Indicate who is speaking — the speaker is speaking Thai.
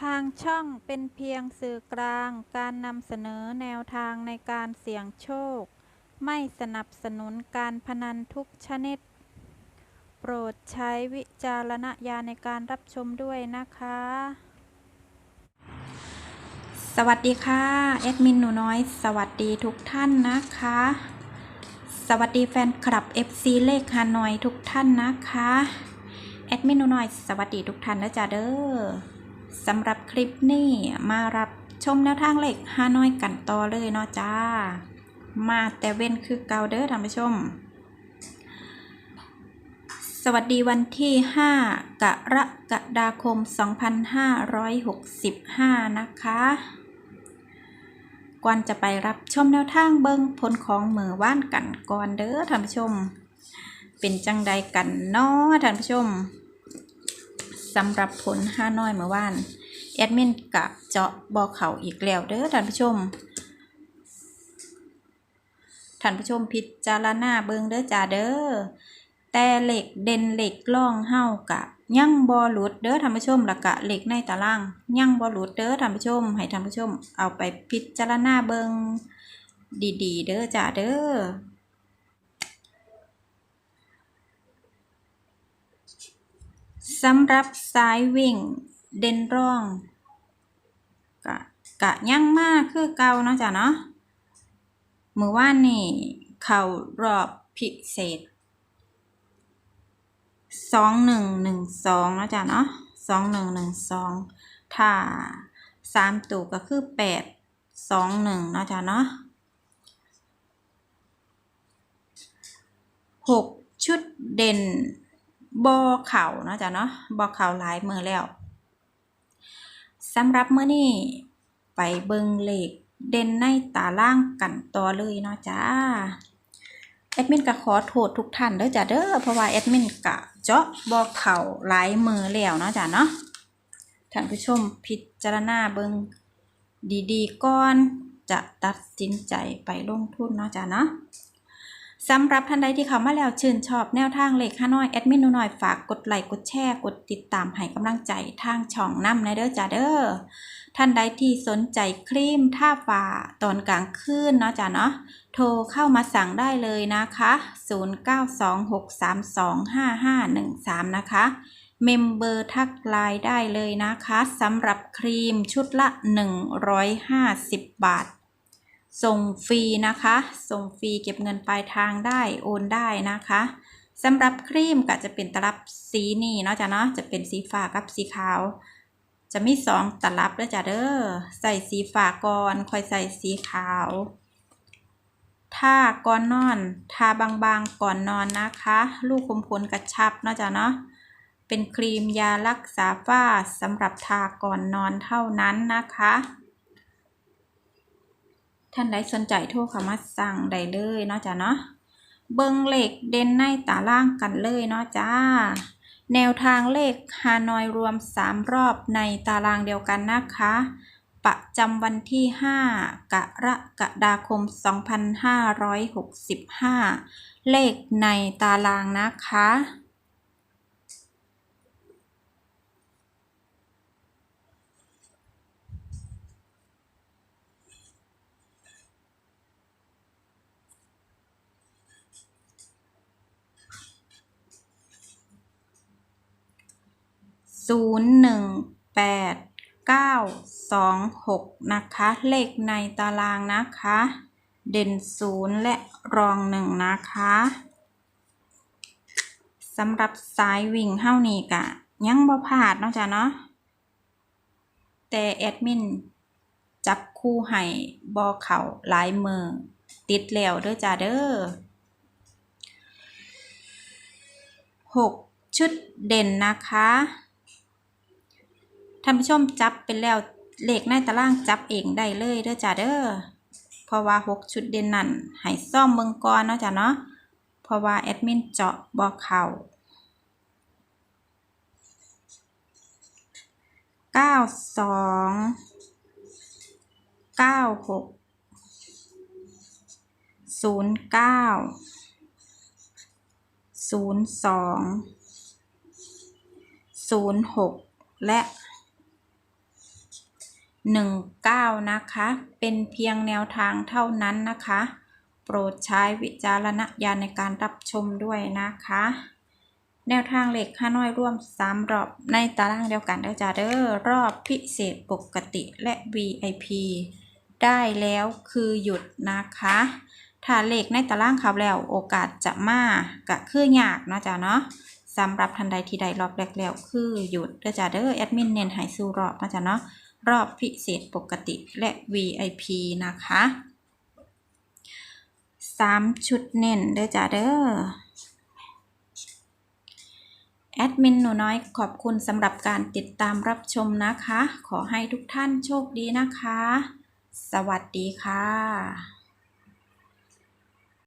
Speaker 1: ทางช่องเป็นเพียงสื่อกลางการนำเสนอแนวทางในการเสี่ยงโชค ไม่สนับสนุนการพนันทุกชนิด โปรดใช้วิจารณญาณในการรับชมด้วยนะคะ สวัสดีค่ะ แอดมินหนูน้อย สวัสดีทุกท่านนะคะ สวัสดีแฟนคลับ FC เลขฮานอยทุกท่านนะคะ แอดมินหนูน้อย สวัสดีทุกท่านนะจ๊ะเด้อ สำหรับคลิปนี้มารับชมแนวทางเลขฮานอยกันต่อเลยเนาะจ้า มาแต่เว้นคือเกาเด้อท่านผู้ชม สวัสดีวันที่ 5 กรกฎาคม 2565 นะคะ ก่อนจะไปรับชมแนวทางเบิ้งผลของเมือว่านกันก่อนเด้อท่านผู้ชม เป็นจังใดกันเนาะท่านผู้ชม สำหรับผลห้าน้อยเมื่อวานแอดมินกะเจาะบอเขาอีกแล้วเด้อท่านผู้ชมท่านผู้ชมพิจารณาเบิงเด้อจ้าเด้อแต่เหล็กเด่นเหล็กล่องเฮากะยังบ่หลุดเด้อท่านผู้ชมละกะเหล็กในตารางยังบ่หลุดเด้อท่านผู้ชม ให้ท่านผู้ชมเอาไปพิจารณาเบิงดีๆ เด้อจ้าเด้อ สำหรับสายวิ่งเด่นร่องกะกะยังมากคือเก่าเนาะจ้ะเนาะมือว่านนี่เข่ารอบพิเศษสองหนึ่งหนึ่งสองเนาะจ้ะเนาะสองหนึ่งหนึ่งสองถ้าสามตัวก็คือแปดสองหนึ่งเนาะจ้ะเนาะหกชุดเด่น บอเข่าเนาะจ๊ะเนาะบอเข่าหลายมือแล้วสำหรับเมื้อนี้ไปเบิงเหลขเด่นในตาล่างกันต่อเลยเนาะจ้าแอดมินก็ขอโทษทุกท่านเด้อจ้ะเด้อเพราะว่าแอดมินกะเจาะบอเข่าหลายมือแล้วเนาะจ้ะเนาะท่านผู้ชมพิจารณาเบิงดีๆก่อนจะตัดสินใจไปลงทุนเนาะจ้ะเนาะ สำหรับท่านใดที่เข้ามาแล้วชื่นชอบแนวทางเลขห้าน้อยแอดมินหนูหน่อยฝากกดไลค์กดแชร์กดติดตามให้กำลังใจทางช่องน้ำในเด้อจ้าเด้อท่านใดที่สนใจครีมท่าฝ่าตอนกลางคืนเนาะจ้าเนาะโทรเข้ามาสั่งได้เลยนะคะ 0926325513 นะคะ เมมเบอร์ทักไลน์ได้เลยนะคะสำหรับครีมชุดละ 150 บาท ส่งฟรีนะคะ ส่งฟรีเก็บเงินปลายทางได้โอนได้นะคะสำหรับครีมก็จะเป็นตลับสีนี่เนาะจ้ะเนาะจะเป็นสีฟ้ากับสีขาว จะมีสองตลับแล้วจ้ะเด้อใส่สีฟ้าก่อนค่อยใส่สีขาวถ้าก่อนนอนทาบางๆก่อนนอนนะคะ ลูกคมพลกระชับเนาะจ้ะเนาะเป็นครีมยารักษาฝ้าสำหรับทาก่อนนอนเท่านั้นนะคะ ท่านใดสนใจโทรเข้ามาสั่งได้เลยเนาะจ้ะเนาะเบิงเลขเด่นในตาล่างกันเลยเนาะจ้า แนวทางเลขฮานอยรวม 3 รอบในตารางเดียวกันนะคะ ประจำวันที่ 5 กรกฎาคม 2565 เลขในตารางนะคะ ศูนย์หนึ่งแปดเก้าสองหกนะคะ เลขในตารางนะคะ เด่นศูนย์และรองหนึ่งนะคะสำหรับสายวิ่งเฮ้านี่กะ ยังบ่พลาดเนาะจ้ะเนาะแต่แอดมินจับคู่ให้บอเข่าหลายมือติดแล้วเด้อจ้าเด้อหกชุดเด่นนะคะ ท่านผู้ชมจับเป็นแล้วเลขในตารางจับเองได้เลยเด้อจ้าเด้อเพราะว่าหกชุดเด่นนั่นให้ซ่อมเมืองก่อนเนาะจ้ะเนาะเพราะว่าแอดมินเจาะบอกเข่าเก้าสองเก้าหกศูนย์เก้าศูนย์สองศูนย์หกและ 19 นะคะ เป็นเพียงแนวทางเท่านั้นนะคะ โปรดใช้วิจารณญาณในการรับชมด้วยนะคะ แนวทางเหล็กค่าน้อยร่วม 3 รอบในตารางเดียวกันเด้อจ้าเด้อรอบพิเศษปกติและ VIP ได้แล้วคือหยุดนะคะถ้าเลขในตารางเขาแล้วโอกาสจะมากะคือยากเนาะจ้าเนาะสำหรับทันใดที่ใดรอบแรกแล้วคือหยุดเด้อจ้าเด้อแอดมินเน้นให้สู้รอบนะจ้าเนาะ รอบพิเศษปกติและ VIP นะคะสามชุดเน้นเด้อจ้าเด้อแอดมินหนูน้อยขอบคุณสำหรับการติดตามรับชมนะคะ ขอให้ทุกท่านโชคดีนะคะ สวัสดีค่ะ